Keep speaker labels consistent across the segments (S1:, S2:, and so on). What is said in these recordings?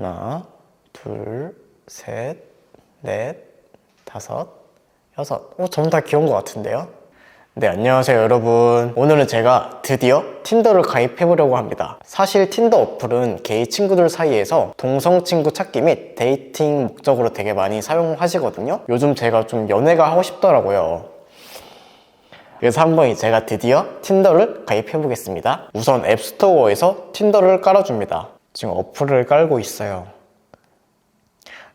S1: 하나, 둘, 셋, 넷, 다섯, 여섯. 어, 전부 다 귀여운 것 같은데요? 네, 안녕하세요, 여러분. 오늘은 제가 드디어 틴더를 가입해보려고 합니다. 사실 틴더 어플은 게이 친구들 사이에서 동성 친구 찾기 및 데이팅 목적으로 되게 많이 사용하시거든요. 요즘 제가 좀 연애가 하고 싶더라고요. 그래서 한번 제가 드디어 틴더를 가입해보겠습니다. 우선 앱스토어에서 틴더를 깔아줍니다. 지금 어플을 깔고 있어요.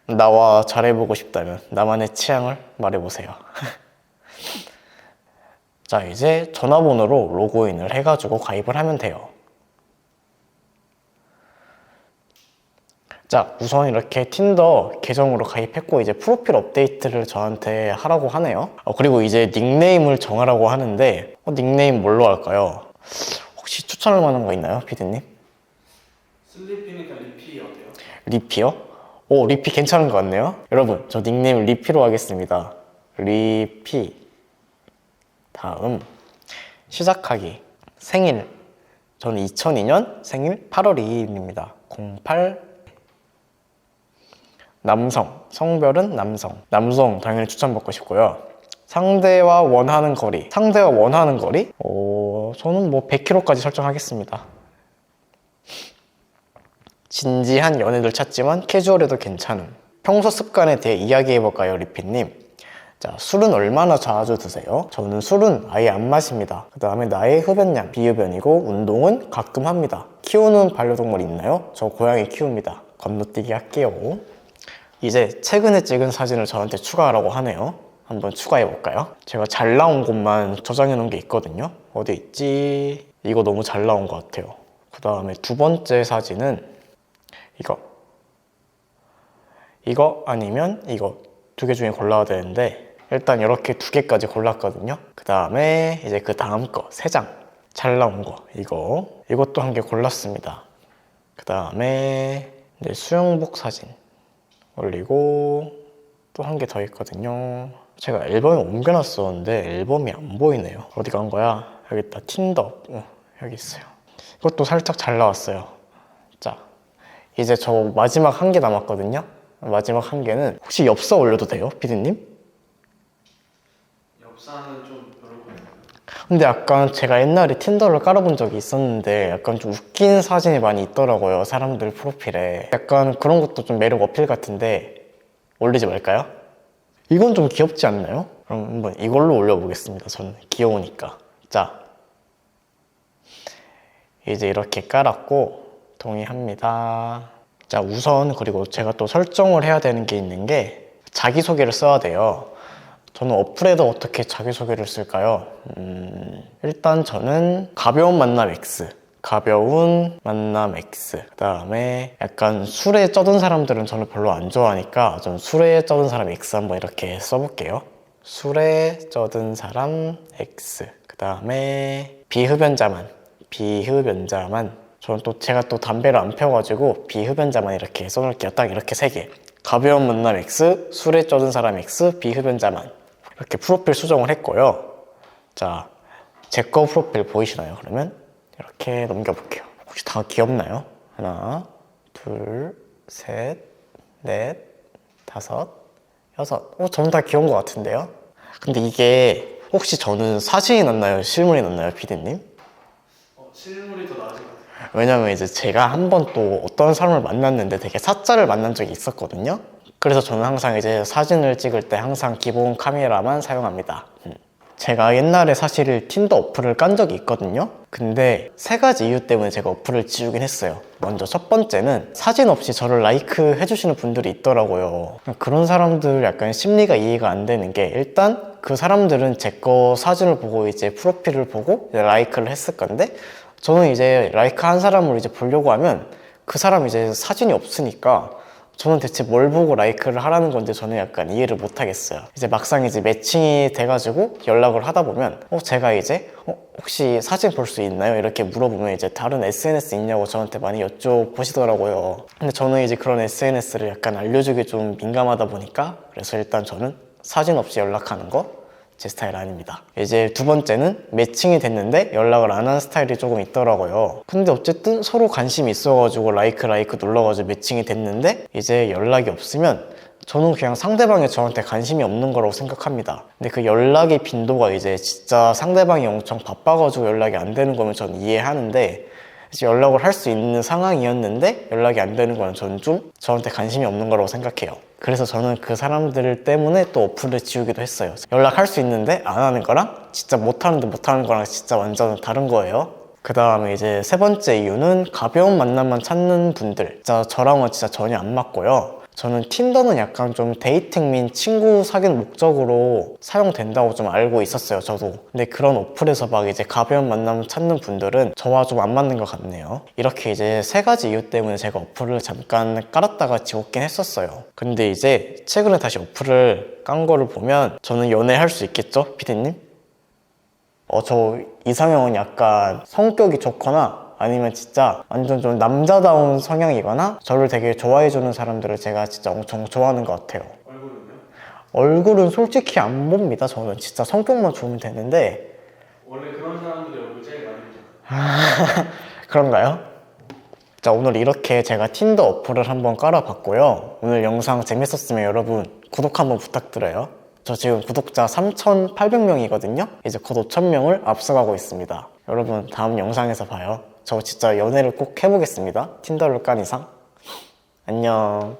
S1: 나와 잘해보고 싶다면 나만의 취향을 말해보세요. 자, 이제 전화번호로 로그인을 해가지고 가입을 하면 돼요. 자, 우선 이렇게 틴더 계정으로 가입했고 이제 프로필 업데이트를 저한테 하라고 하네요. 어, 그리고 이제 닉네임을 정하라고 하는데 어, 닉네임 뭘로 할까요? 혹시 추천할 만한 거 있나요, 피디님?
S2: 슬리피니까 리피 어때요?
S1: 리피요? 오, 리피 괜찮은 것 같네요. 여러분, 저 닉네임 리피로 하겠습니다. 리피. 다음, 시작하기. 생일. 저는 2002년 생일 8월 2일입니다. 08. 남성. 성별은 남성. 남성 당연히 추천받고 싶고요. 상대와 원하는 거리. 상대와 원하는 거리? 어, 저는 뭐 100km까지 설정하겠습니다. 진지한 연애를 찾지만 캐주얼해도 괜찮은. 평소 습관에 대해 이야기해볼까요 리피님? 자 술은 얼마나 자주 드세요? 저는 술은 아예 안 마십니다. 그 다음에 나의 흡연량 비흡연이고 운동은 가끔 합니다. 키우는 반려동물 있나요? 저 고양이 키웁니다. 건너뛰기 할게요. 이제 최근에 찍은 사진을 저한테 추가하라고 하네요. 한번 추가해볼까요? 제가 잘 나온 곳만 저장해 놓은 게 있거든요. 어디 있지? 이거 너무 잘 나온 것 같아요. 그 다음에 두 번째 사진은 이거. 이거 아니면 이거 두 개 중에 골라야 되는데 일단 이렇게 두 개까지 골랐거든요. 그 다음에 이제 그 다음 거 세 장. 잘 나온 거 이거. 이것도 한 개 골랐습니다. 그 다음에 이제 수영복 사진 올리고 또 한 개 더 있거든요. 제가 앨범에 옮겨놨었는데 앨범이 안 보이네요. 어디 간 거야? 여기 있다. 틴더. 어, 여기 있어요. 이것도 살짝 잘 나왔어요. 자 이제 저 마지막 한 개 남았거든요. 마지막 한 개는 혹시 엽서 올려도 돼요, 피디님?
S2: 엽사는 좀 별로.
S1: 근데 약간 제가 옛날에 틴더를 깔아본 적이 있었는데 약간 좀 웃긴 사진이 많이 있더라고요, 사람들 프로필에. 약간 그런 것도 좀 매력 어필 같은데 올리지 말까요? 이건 좀 귀엽지 않나요? 그럼 한번 이걸로 올려보겠습니다. 저는 귀여우니까. 자, 이제 이렇게 깔았고 동의합니다. 자, 우선 그리고 제가 또 설정을 해야 되는 게 있는 게 자기소개를 써야 돼요. 저는 어플에도 어떻게 자기소개를 쓸까요? 음, 일단 저는 가벼운 만남 X. 가벼운 만남 X. 그 다음에 약간 술에 쩌든 사람들은 저는 별로 안 좋아하니까 전 술에 쩌든 사람 X 한번 이렇게 써볼게요. 술에 쩌든 사람 X. 그 다음에 비흡연자만. 비흡연자만. 저는 또 제가 또 담배를 안 펴가지고 비흡연자만 이렇게 써놓을게요. 딱 이렇게 세 개. 가벼운 만남 X, 술에 쪄든 사람 X, 비흡연자만. 이렇게 프로필 수정을 했고요. 자, 제 거 프로필 보이시나요? 그러면 이렇게 넘겨볼게요. 혹시 다 귀엽나요? 하나, 둘, 셋, 넷, 다섯, 여섯. 어, 전부 다 귀여운 것 같은데요? 근데 이게 혹시 저는 사진이 났나요? 실물이 났나요, 피디님?
S2: 어, 실물이 더 같아요.
S1: 왜냐면 이제 제가 한 번 또 어떤 사람을 만났는데 되게 사짜를 만난 적이 있었거든요. 그래서 저는 항상 이제 사진을 찍을 때 항상 기본 카메라만 사용합니다. 음. 제가 옛날에 사실 틴더 어플을 깐 적이 있거든요. 근데 세 가지 이유 때문에 제가 어플을 지우긴 했어요. 먼저 첫 번째는 사진 없이 저를 라이크 해주시는 분들이 있더라고요. 그런 사람들 약간 심리가 이해가 안 되는 게 일단 그 사람들은 제 거 사진을 보고 이제 프로필을 보고 이제 라이크를 했을 건데 저는 이제 라이크 한 사람을 이제 보려고 하면 그 사람 이제 사진이 없으니까 저는 대체 뭘 보고 라이크를 하라는 건지 저는 약간 이해를 못 하겠어요. 이제 막상 이제 매칭이 돼가지고 연락을 하다 보면 어 제가 이제 어, 혹시 사진 볼 수 있나요? 이렇게 물어보면 이제 다른 SNS 있냐고 저한테 많이 여쭤보시더라고요. 근데 저는 이제 그런 SNS를 약간 알려주기 좀 민감하다 보니까 그래서 일단 저는 사진 없이 연락하는 거 제 스타일 아닙니다. 이제 두 번째는 매칭이 됐는데 연락을 안 하는 스타일이 조금 있더라고요. 근데 어쨌든 서로 관심이 있어가지고 라이크 라이크 눌러가지고 매칭이 됐는데 이제 연락이 없으면 저는 그냥 상대방이 저한테 관심이 없는 거라고 생각합니다. 근데 그 연락의 빈도가 이제 진짜 상대방이 엄청 바빠가지고 연락이 안 되는 거면 저는 이해하는데 연락을 할 수 있는 상황이었는데 연락이 안 되는 건 저는 좀 저한테 관심이 없는 거라고 생각해요. 그래서 저는 그 사람들 때문에 또 어플을 지우기도 했어요. 연락할 수 있는데 안 하는 거랑 진짜 못 하는데 못 하는 거랑 진짜 완전 다른 거예요. 그 다음에 이제 세 번째 이유는 가벼운 만남만 찾는 분들. 진짜 저랑은 진짜 전혀 안 맞고요. 저는 틴더는 약간 좀 데이팅 민 친구 사귀는 목적으로 사용된다고 좀 알고 있었어요, 저도. 근데 그런 어플에서 막 이제 가벼운 만남 찾는 분들은 저와 좀 안 맞는 것 같네요. 이렇게 이제 세 가지 이유 때문에 제가 어플을 잠깐 깔았다가 지웠긴 했었어요. 근데 이제 최근에 다시 어플을 깐 거를 보면 저는 연애할 수 있겠죠, 피디님? 어, 저 이상형은 약간 성격이 좋거나 아니면 진짜 완전 좀 남자다운 성향이거나 저를 되게 좋아해주는 사람들을 제가 진짜 엄청 좋아하는 것 같아요.
S2: 얼굴은요?
S1: 얼굴은 솔직히 안 봅니다. 저는 진짜 성격만 좋으면 되는데
S2: 원래 그런 사람들이 얼굴 제일 많이 보잖아요.
S1: 그런가요? 자 오늘 이렇게 제가 틴더 어플을 한번 깔아봤고요. 오늘 영상 재밌었으면 여러분 구독 한번 부탁드려요. 저 지금 구독자 3,800명이거든요. 이제 곧 5,000명을 앞서가고 있습니다. 여러분 다음 영상에서 봐요. 저 진짜 연애를 꼭 해보겠습니다. 틴더를 깐 이상. 안녕.